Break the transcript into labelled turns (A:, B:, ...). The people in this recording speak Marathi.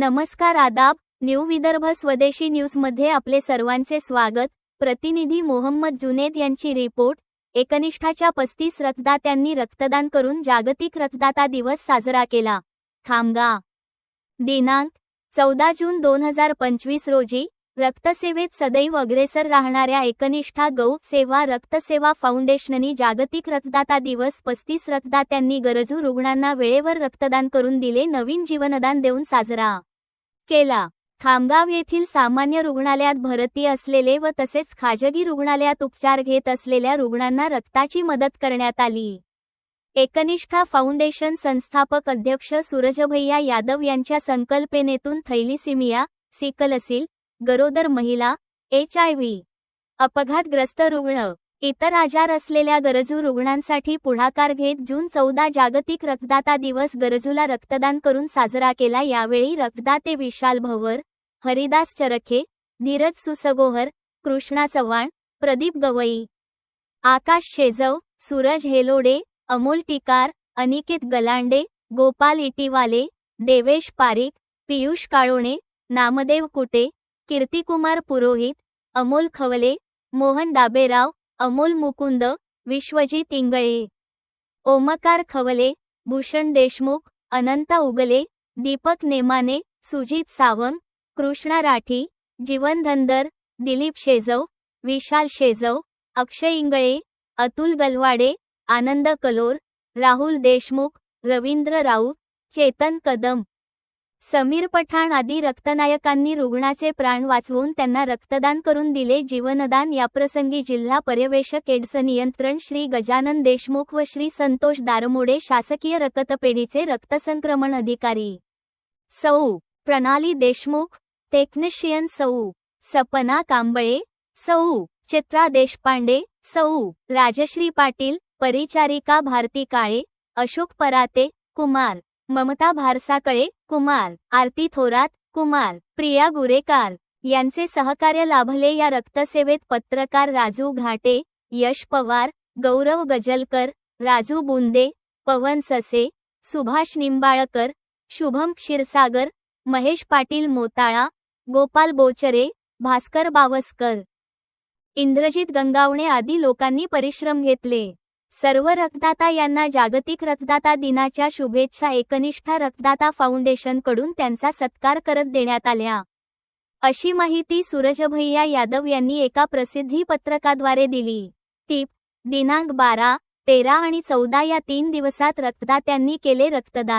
A: नमस्कार आदाब न्यू विदर्भ स्वदेशी न्यूजमध्ये आपले सर्वांचे स्वागत. प्रतिनिधी मोहम्मद जुनेद यांची रिपोर्ट. एकनिष्ठाच्या पस्तीस रक्तदात्यांनी रक्तदान करून जागतिक रक्तदाता दिवस साजरा केला. खामगा दिनांक चौदा जून दोन हजार पंचवीस रोजी रक्तसेवेत सदैव अग्रेसर राहणाऱ्या एकनिष्ठा गौ सेवा रक्तसेवा फाउंडेशननी जागतिक रक्तदाता दिवस पस्तीस रक्तदात्यांनी गरजू रुग्णांना वेळेवर रक्तदान करून दिले नवीन जीवनदान देऊन साजरा. केला. खामगाव येथील सामान्य रुग्णालयात भरती असलेले व तसेच खाजगी रुग्णालयात उपचार घेत असलेल्या रुग्णांना रक्ताची मदत करण्यात आली. एकनिष्ठा फाउंडेशन संस्थापक अध्यक्ष सूरजभैया यादव यांच्या संकल्पनेतून थैलिसिमिया सिकलसील गरोदर महिला एच आय व्ही अपघातग्रस्त रुग्ण इतर आजार असलेल्या गरजू रुग्णांसाठी पुढाकार घेत जून चौदा जागतिक रक्तदाता दिवस गरजूला रक्तदान करून साजरा केला. यावेळी रक्तदाते विशाल भवर हरिदास चरखे धीरज सुसगोहर कृष्णा चव्हाण प्रदीप गवई आकाश शेजव सूरज हेलोडे अमोल टिकार अनिकेत गलांडे गोपाल इटीवाले देवेश पारिक पियुष काळोणे नामदेव कुटे कीर्तिकुमार पुरोहित अमोल खवले मोहन दाबेराव अमोल मुकुंद विश्वजीत इंगळे ओमकार खवले भूषण देशमुख अनंता उगले दीपक नेमाने सुजित सावंत कृष्णा राठी जीवन धंदर दिलीप शेजव विशाल शेजव अक्षय इंगळे अतुल गलवाडे आनंद कलोर राहुल देशमुख रवींद्र राऊत चेतन कदम. समीर पठाण आदी रक्तनायकांनी रुग्णाचे प्राण वाचवून त्यांना रक्तदान करून दिले. जीवनदान याप्रसंगी जिल्हा पर्यवेक्षक एड्स नियंत्रण श्री गजानन देशमुख व श्री संतोष दारमोडे शासकीय रक्तपेढीचे रक्तसंक्रमण अधिकारी. सौ. प्रणाली देशमुख टेक्निशियन सौ. सपना कांबळे सौ. चित्रा देशपांडे सौ. राजश्री पाटील परिचारिका भारती काळे अशोक पराते कुमार. ममता भारसाकळे कुमार आरती थोरात कुमार प्रिया गुरेकार यांचे सहकार्य लाभले या रक्तसेवेत पत्रकार राजू घाटे यश पवार गौरव गजलकर राजू बुंदे पवन ससे सुभाष निंबाळकर शुभम क्षीरसागर महेश पाटील मोताळा गोपाल बोचरे भास्कर बावस्कर. इंद्रजित गंगावणे आदी लोकांनी परिश्रम घेतले. सर्व रक्तदाता यांना जागतिक रक्तदाता दिनाच्या शुभेच्छा एकनिष्ठ रक्तदाता फाउंडेशनकडून त्यांचा सत्कार करत देण्यात आल्या. अशी माहिती सूरजभैया यादव यांनी एका प्रसिद्धी पत्रकाद्वारे दिली. टीप दिनांक बारा तेरा आणि चौदा या तीन दिवसात रक्तदात्यांनी केले रक्तदान.